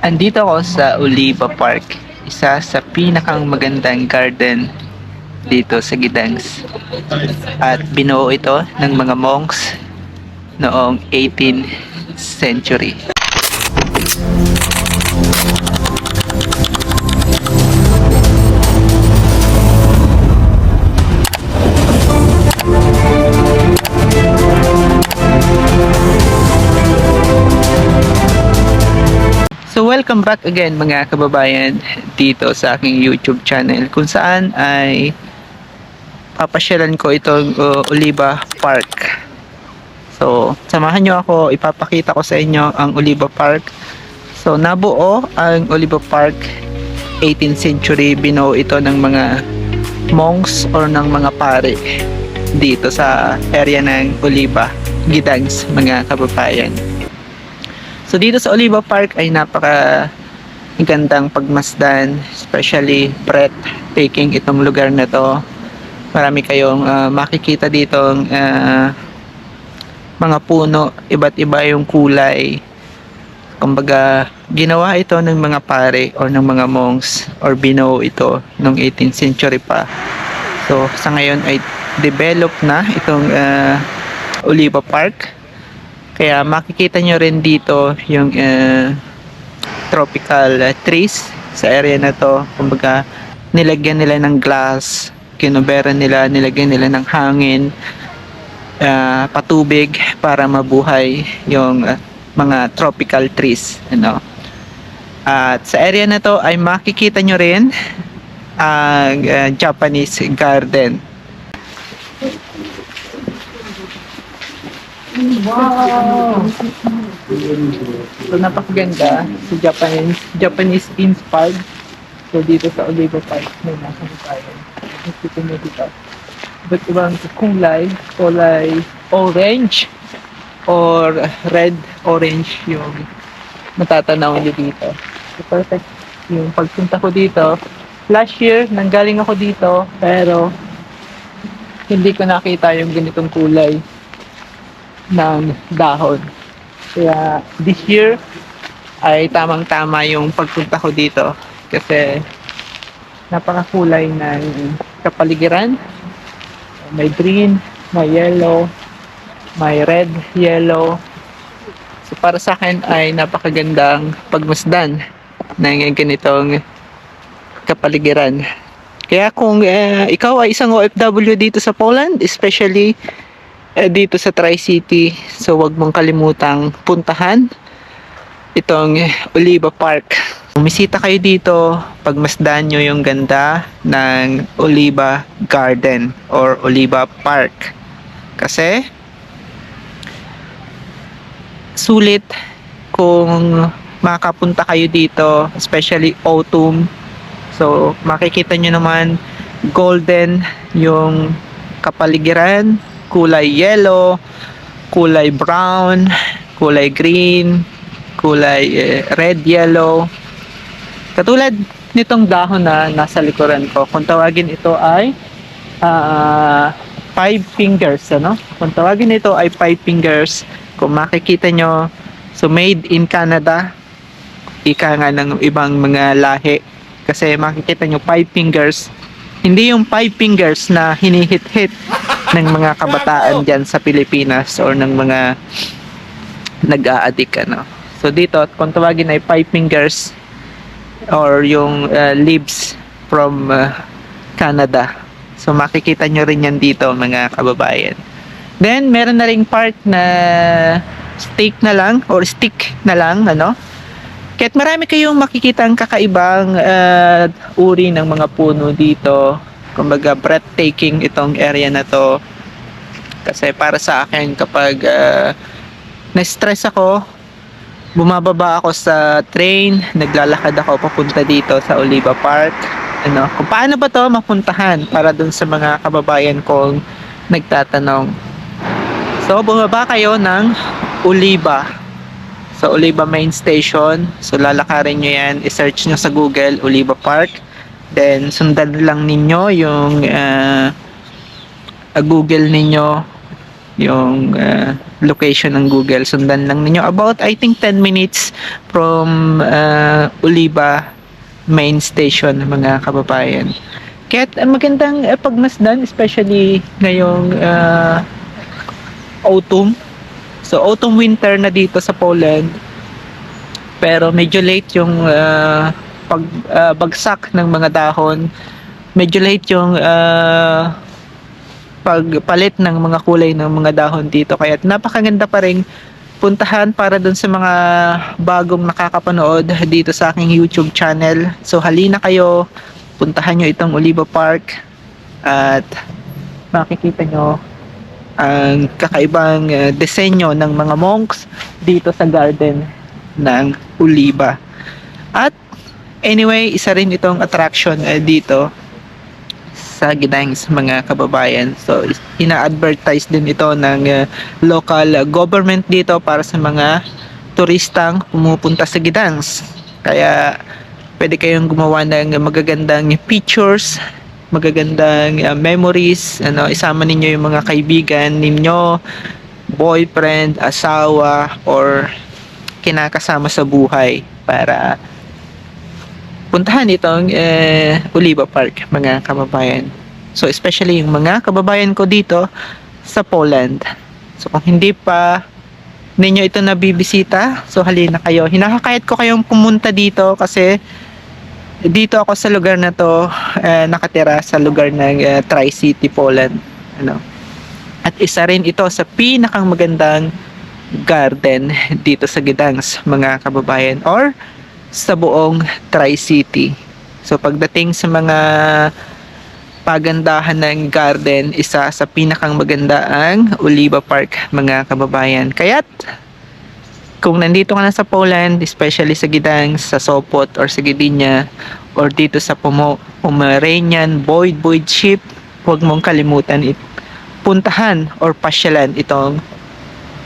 Andito ako sa Oliva Park, isa sa pinakang magandang garden dito sa Gidangs. At binuo ito ng mga monks noong 18th century. Welcome back again mga kababayan dito sa aking YouTube channel kung saan ay papasyalan ko itong uh, Oliva Park. So samahan nyo ako, ipapakita ko sa inyo ang Oliva Park. So nabuo ang Oliva Park 18th century binuo ito ng mga monks or ng mga pare dito sa area ng Oliva, Gidangs mga kababayan. So dito sa Oliva Park ay napaka gandang pagmasdan, especially breathtaking itong lugar na to. Marami kayong ah, makikita dito mga puno, iba't iba yung kulay. Kumbaga, ginawa ito ng mga pare or ng mga monks or binuo ito noong 18th century pa. So sa ngayon ay develop na itong ah, Oliva Park. Kaya makikita nyo rin dito yung uh, tropical uh, trees sa area na to. Kumbaga, nilagyan nila ng glass, kinubera nila, nilagyan nila ng hangin, uh, patubig para mabuhay yung uh, mga tropical trees. Ano. At sa area na to ay makikita nyo rin ang uh, Japanese garden. Wow! So napakaganda sa Japanese Japanese inspired. So dito sa Oliva Park may nasa tayo. Nakikita nyo dito. Ba't ibang kulay? Kulay orange or red orange yung matatanaw nyo dito. So perfect yung pagpunta ko dito. Last year, nanggaling ako dito pero hindi ko nakita yung ganitong kulay ng dahon. Kaya this year ay tamang-tama yung pagpunta ko dito kasi napakakulay ng kapaligiran. May green, may yellow, may red, yellow. So para sa akin ay napakagandang pagmasdan ng ganitong kapaligiran. Kaya kung eh, ikaw ay isang OFW dito sa Poland, especially eh, dito sa Tri-City. So wag mong kalimutang puntahan itong Oliva Park. Umisita kayo dito, pagmasdan nyo yung ganda ng Oliva Garden or Oliva Park. Kasi sulit kung makapunta kayo dito, especially autumn. So makikita nyo naman golden yung kapaligiran kulay yellow, kulay brown, kulay green, kulay eh, red yellow. Katulad nitong dahon na nasa likuran ko, kung tawagin ito ay ah, five fingers, ano? Kung tawagin ito ay five fingers, kung makikita nyo, so made in Canada, ika nga ng ibang mga lahi. Kasi makikita nyo five fingers, hindi yung five fingers na hinihit-hit ng mga kabataan dyan sa Pilipinas or ng mga nag-a-addict ano. So dito, kung tawagin ay five fingers or yung uh, leaves from uh, Canada. So makikita nyo rin yan dito mga kababayan. Then meron na ring part na stick na lang or stick na lang ano. Kahit marami kayong makikita ang kakaibang uh, uri ng mga puno dito kumbaga breathtaking itong area na to. Kasi para sa akin kapag uh, na-stress ako bumababa ako sa train naglalakad ako papunta dito sa Oliva Park. Ano kung paano ba to mapuntahan para dun sa mga kababayan kong nagtatanong. So bumaba kayo ng Oliva. Sa Oliva Main Station. So lalakarin nyo yan. I-search nyo sa Google Oliva Park Then, sundan lang ninyo yung uh, uh, Google ninyo, yung uh, location ng Google. Sundan lang ninyo. About, I think, 10 minutes from uh, Oliva main station mga kababayan. Kaya uh, magandang uh, pagmasdan especially ngayong ah, autumn. So autumn winter na dito sa Poland. Pero medyo late yung ah, pag ah, bagsak ng mga dahon. Medyo late yung ah, pagpalit ng mga kulay ng mga dahon dito. Kaya napakaganda pa rin puntahan para dun sa mga bagong nakakapanood dito sa aking YouTube channel. So halina kayo, puntahan nyo itong Oliva Park at makikita nyo ang kakaibang uh, disenyo ng mga monks dito sa garden ng Oliva. At anyway, isa rin itong attraction uh, dito sa Gdansk mga kababayan. So ina-advertise din ito ng uh, local government dito para sa mga turistang pumupunta sa Gdansk. Kaya pwede kayong gumawa ng magagandang pictures, magagandang uh, memories, ano, isama ninyo yung mga kaibigan ninyo, boyfriend, asawa, or kinakasama sa buhay para puntahan itong eh, Oliva Park, mga kababayan. So, especially yung mga kababayan ko dito sa Poland. So, kung hindi pa ninyo ito nabibisita, so halina kayo. Hinahakayat ko kayong pumunta dito kasi dito ako sa lugar na to eh, nakatira sa lugar ng eh, Tri-City, Poland. Ano? At isa rin ito sa pinakang magandang garden dito sa Gdansk, mga kababayan. Or sa buong Tri-City. So pagdating sa mga pagandahan ng garden, isa sa pinakang maganda ang Oliva Park, mga kababayan. Kaya't kung nandito ka na sa Poland, especially sa Gdansk, sa Sopot, or sa Gdynia, or dito sa Pomeranian, Boyd, Boyd Ship, huwag mong kalimutan it puntahan or pasyalan itong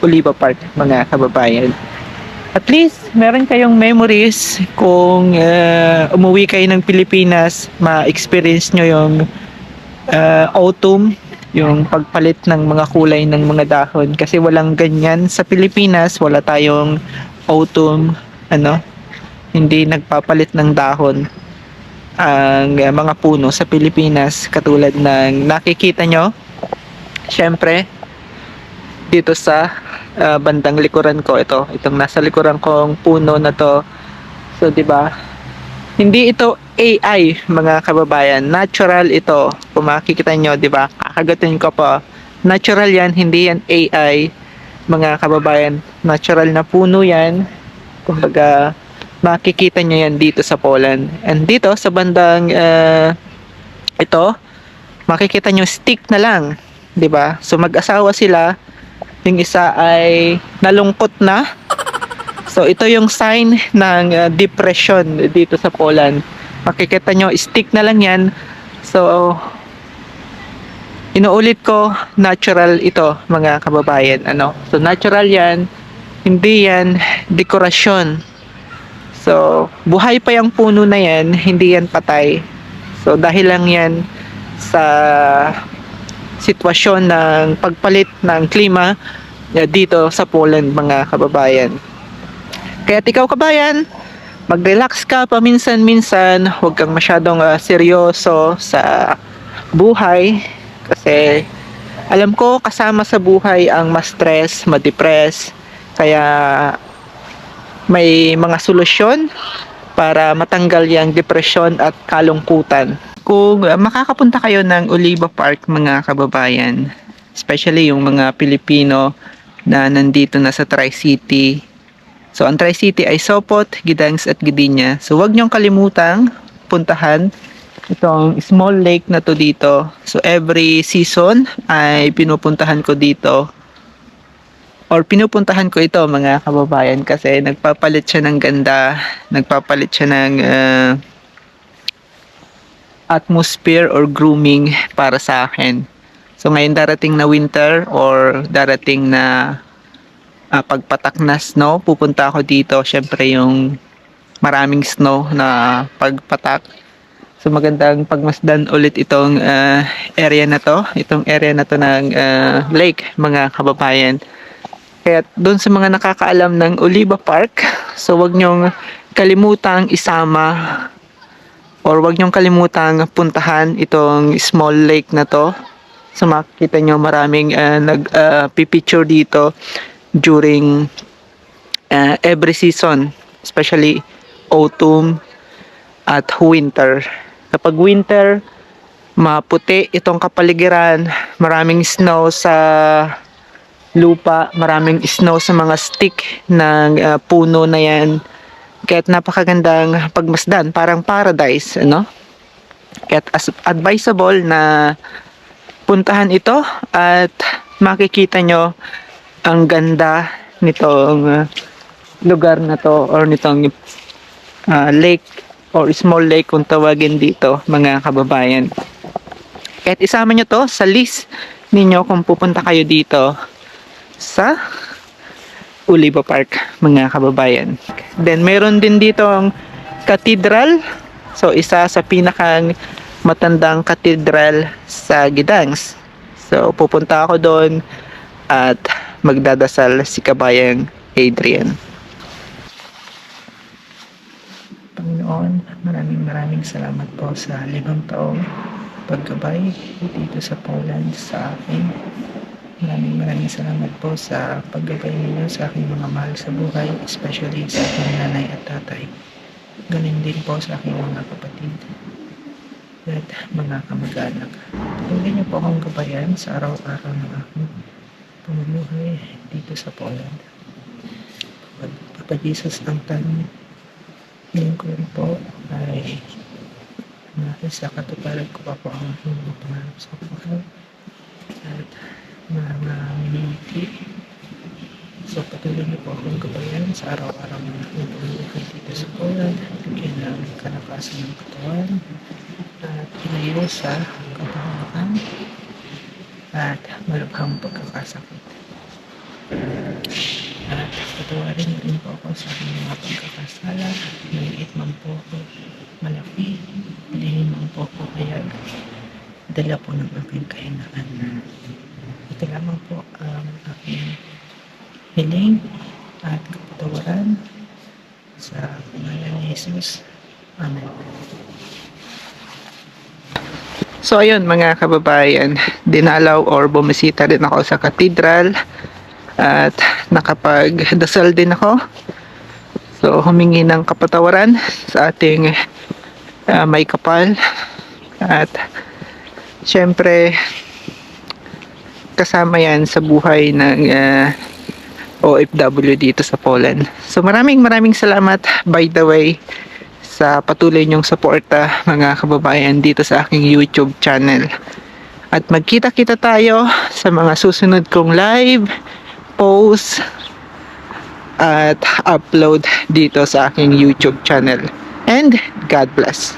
Oliva Park, mga kababayan at least meron kayong memories kung uh, umuwi kayo ng Pilipinas, ma-experience nyo yung uh, autumn, yung pagpalit ng mga kulay ng mga dahon. Kasi walang ganyan sa Pilipinas, wala tayong autumn, ano, hindi nagpapalit ng dahon ang uh, mga puno sa Pilipinas katulad ng nakikita nyo syempre dito sa uh, bandang likuran ko ito. Itong nasa likuran kong puno na to. So di ba? Hindi ito AI mga kababayan. Natural ito. Kung makikita nyo di ba? Kakagatin ko po. Natural yan hindi yan AI mga kababayan. Natural na puno yan. Kumbaga makikita nyo yan dito sa Poland. And dito sa bandang uh, ito makikita nyo stick na lang. 'di ba? So mag-asawa sila yung isa ay nalungkot na. So ito yung sign ng uh, depression dito sa Poland. Makikita nyo, stick na lang yan. So inuulit ko, natural ito mga kababayan. Ano? So natural yan, hindi yan dekorasyon. So buhay pa yung puno na yan, hindi yan patay. So dahil lang yan sa sitwasyon ng pagpalit ng klima uh, dito sa Poland mga kababayan. Kaya ikaw kabayan, mag-relax ka paminsan-minsan, huwag kang masyadong uh, seryoso sa buhay. Kasi alam ko kasama sa buhay ang ma-stress, ma-depress, kaya may mga solusyon para matanggal yung depression at kalungkutan kung uh, makakapunta kayo ng Oliva Park mga kababayan, especially yung mga Pilipino na nandito na sa Tri-City. So ang Tri-City ay Sopot, Gdansk at Gdynia. So wag niyong kalimutang puntahan itong small lake na to dito. So every season ay pinupuntahan ko dito or pinupuntahan ko ito mga kababayan kasi nagpapalit siya ng ganda, nagpapalit siya ng uh, atmosphere or grooming para sa akin. So ngayon darating na winter or darating na uh, pagpatak na snow, pupunta ako dito. Syempre yung maraming snow na pagpatak. So magandang pagmasdan ulit itong uh, area na to, itong area na to ng uh, lake mga kababayan. Kaya doon sa mga nakakaalam ng Oliva Park, so wag nyong kalimutang isama or wag nyong kalimutang puntahan itong small lake na to. So makikita nyo maraming uh, nag uh, pipicture dito during uh, every season, especially autumn at winter. Kapag winter, maputi itong kapaligiran, maraming snow sa lupa, maraming snow sa mga stick ng uh, puno na yan. Kaya't napakagandang pagmasdan, parang paradise, ano? Kaya't as advisable na puntahan ito at makikita nyo ang ganda nitong uh, lugar na to or nitong uh, lake or small lake kung tawagin dito mga kababayan. Kahit isama nyo to sa list ninyo kung pupunta kayo dito sa Oliva Park mga kababayan. Then meron din dito ang cathedral. So isa sa pinakang matandang cathedral sa Gidangs. So pupunta ako doon at magdadasal si kabayang Adrian. Panginoon, maraming maraming salamat po sa limang taong paggabay dito sa Poland sa akin. Maraming maraming salamat po sa paggabay ninyo sa aking mga mahal sa buhay, especially sa aking nanay at tatay. Ganun din po sa aking mga kapatid at mga kamag-anak. Patuloy niyo po akong gabayan sa araw-araw ng aking pamumuhay dito sa Poland. Papa Jesus, ang tanong ngayon ko rin po ay dahil sa katuparan ko pa po ang aking mga pangarap sa buhay at mga miniti. So patuloy niyo po akong gabayan sa araw-araw ng pamumuhay dito sa Poland. Bigyan ng kalakasan ng katawan at ilayo sa kapahamaan at malubhang pagkakasakit. At patawarin rin po ako sa aking mga pagkakasala. Maliit man po ako, malaki, malihin man po ako kaya dala po ng aking kahinaan. Ito lamang po ang aking hiling at kapatawaran sa pangalan ni Jesus. Amen. So ayun mga kababayan, dinalaw or bumisita din ako sa katedral at nakapagdasal din ako. So humingi ng kapatawaran sa ating ah, may kapal at syempre kasama yan sa buhay ng ah, OFW dito sa Poland. So maraming maraming salamat by the way sa patuloy niyong suporta mga kababayan dito sa aking YouTube channel. At magkita-kita tayo sa mga susunod kong live, post, at upload dito sa aking YouTube channel. And God bless.